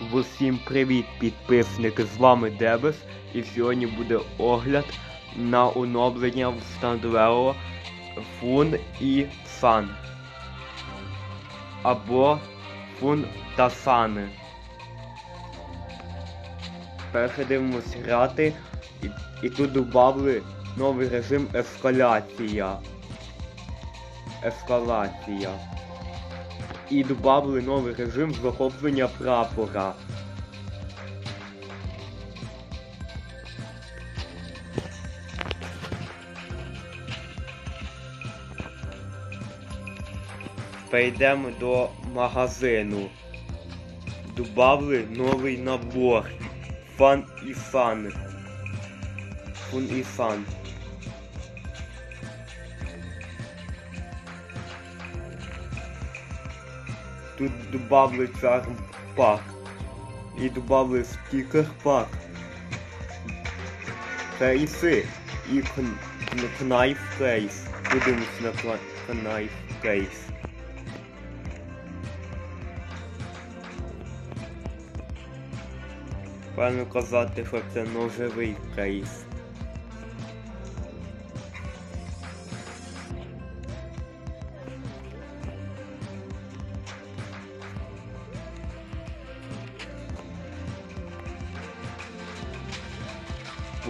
Усім привіт, підписники! З вами Дебес. І сьогодні буде огляд на оновлення в Стандлео Фун і Сан. Або Фун та Сани. Перше дивимось грати. І, і тут добавили новий режим ескалація. Ескалація. І додали новий режим захоплення прапора. Перейдемо до магазину. Добавили новий набор. Фан і фан. Фун і фан. Тут добавили чарм пак. І добавили стікер пак. Фейси і кн- кн- кнайф фейс. Подивимось на кнайф фейс. Правильно казати, що це ножовий кейс.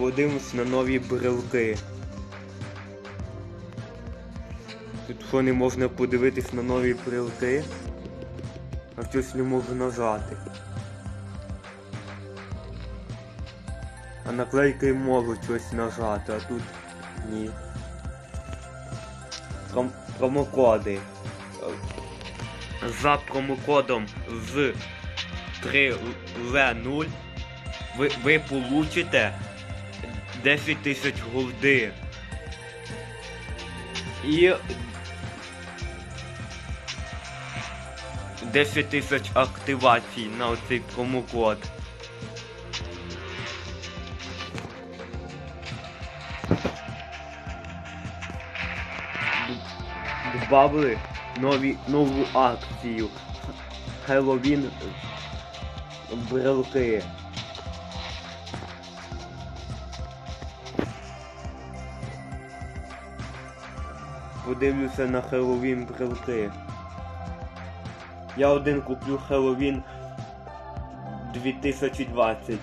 Подивимось на нові брелки. Тут що не можна подивитись на нові брелки, а щось не можу нажати. А наклейки можу щось нажати, а тут ні. Пром промокоди. За промокодом з 3L0 ви, ви получите 10 тисяч голди. І 10 тисяч активацій на оцей промокод. Добавили нові, нову акцію. Хеллоуін брелки. Подивлюся на Хеллоуін брелки. Я один куплю Хеллоуін 2020.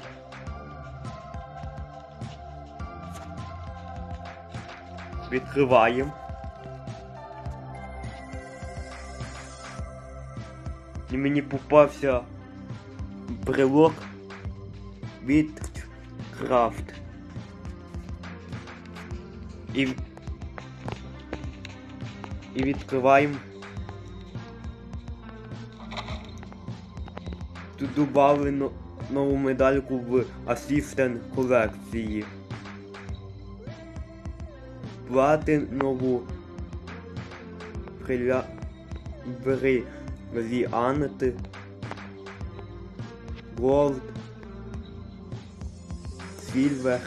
Відкриваємо. І мені попався брелок від Крафт. І, і відкриваємо. Тут додали нову медальку в Assistant колекції. Платинову приля... бери Варіанти. Голд. Сільвер.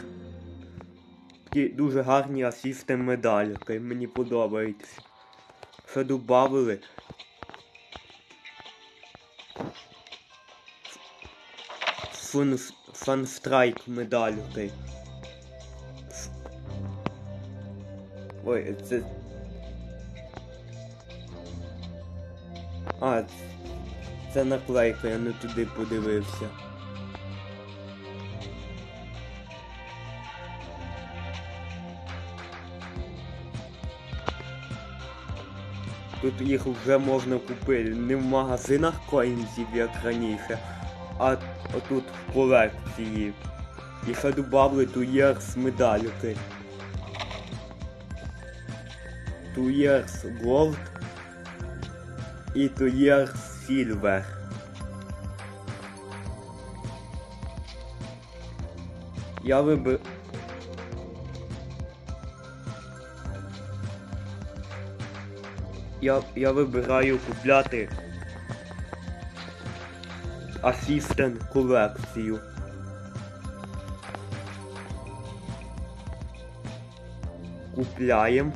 Такі дуже гарні асісти медальки. Мені подобається. Ще додавали. Фун, фанстрайк медальки. Ой, це А, це наклейка, я не туди подивився. Тут їх вже можна купити не в магазинах коїнзів, як раніше, а отут в колекції. І ще додали туєрс медальки. Туєрс Gold і Years Silver. Я вибер... Я, я вибираю купляти Assistant колекцію. Купляємо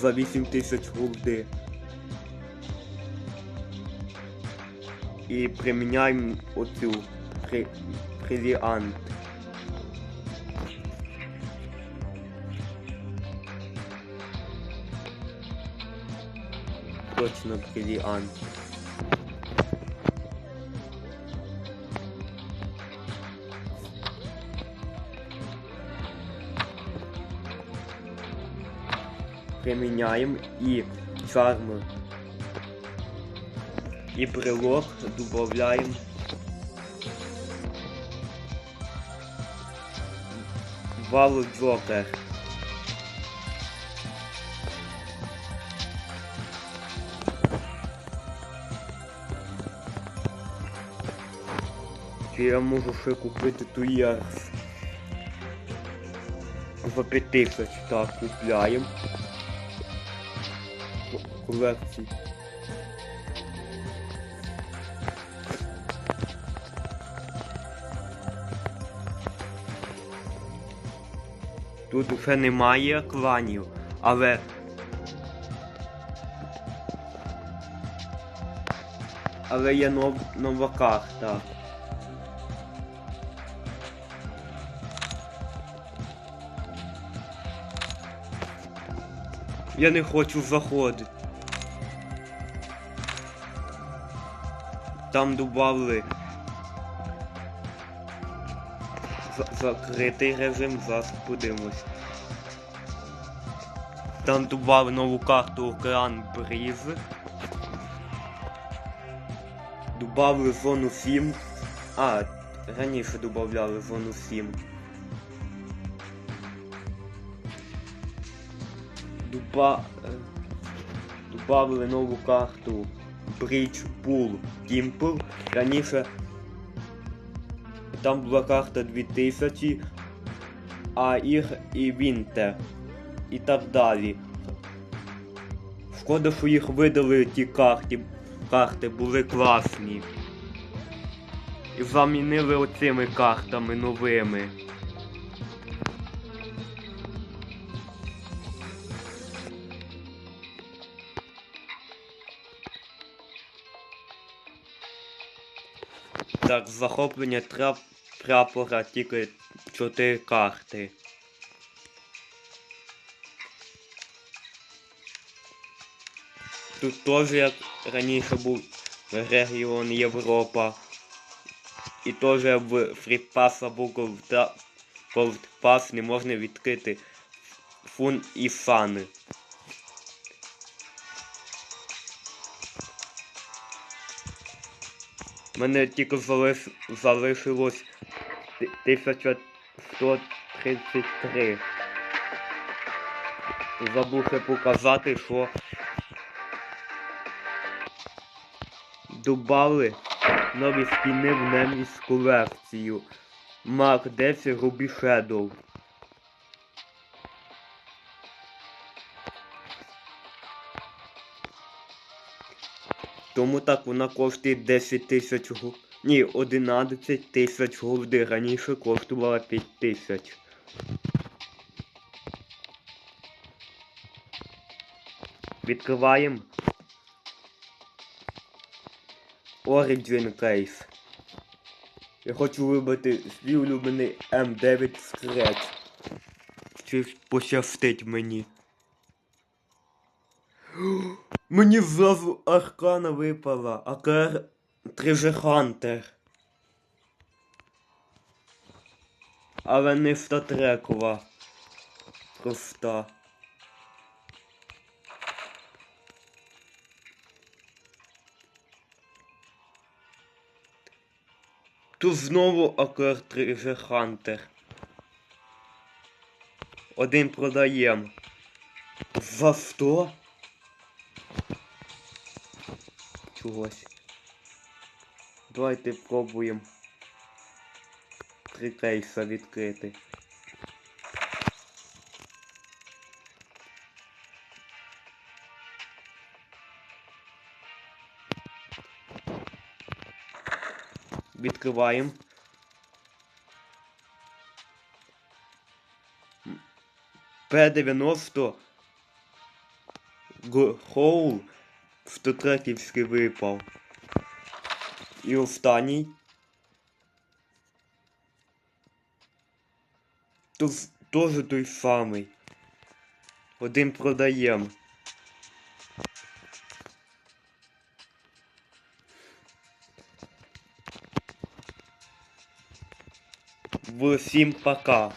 за 8000 голди. і приміняємо оцю при, привіант. Точно привіант. Приміняємо і чарми. І брелок додаємо. Валу Джокер. Я можу ще купити ту туєрс? За 5000 так купляємо. Ко- Колекції. Тут вже немає кланів, але. Але є нов... нова карта. Я не хочу заходити. Там добавили закритий режим, зараз подивимось. Там добавили нову карту Океан Бріз. Добавили зону 7. А, раніше додавали зону 7. Дуба... е, Добавили нову карту Bridge Pool Temple. Раніше там була карта 2000, а Ір і Вінтер. І так далі. Шкода, що їх видали ті карти. Карти були класні. І замінили оцими картами новими. Так, захоплення трап... прапора тільки 4 карти. Тут теж як раніше був регіон Європа. І теж в фріпас або Gold не можна відкрити фун і фани. Мене тільки залиш... залишилось 1133. Забув ще показати, що добавили нові скіни в Неміс колекцію. Марк 10 Ruby Shadow. Тому так вона коштує 10 тисяч. Ні, 11 тисяч голди. Раніше коштувала 5 тисяч. Відкриваємо. Origin Case. Я хочу вибрати свій улюблений М9 Scratch. Чи пощастить мені. Мені зразу аркана випала, АКР Treasure Hunter. Але не статрекова. Проста. Тут знову АКР Treasure Hunter. Один продаєм. За 100? Чогось. Давайте пробуємо три кейса відкрити. Відкриваємо. П-90 Хоул 103 випав. І останній. Тут теж той самий. Один продаємо. Всім пока.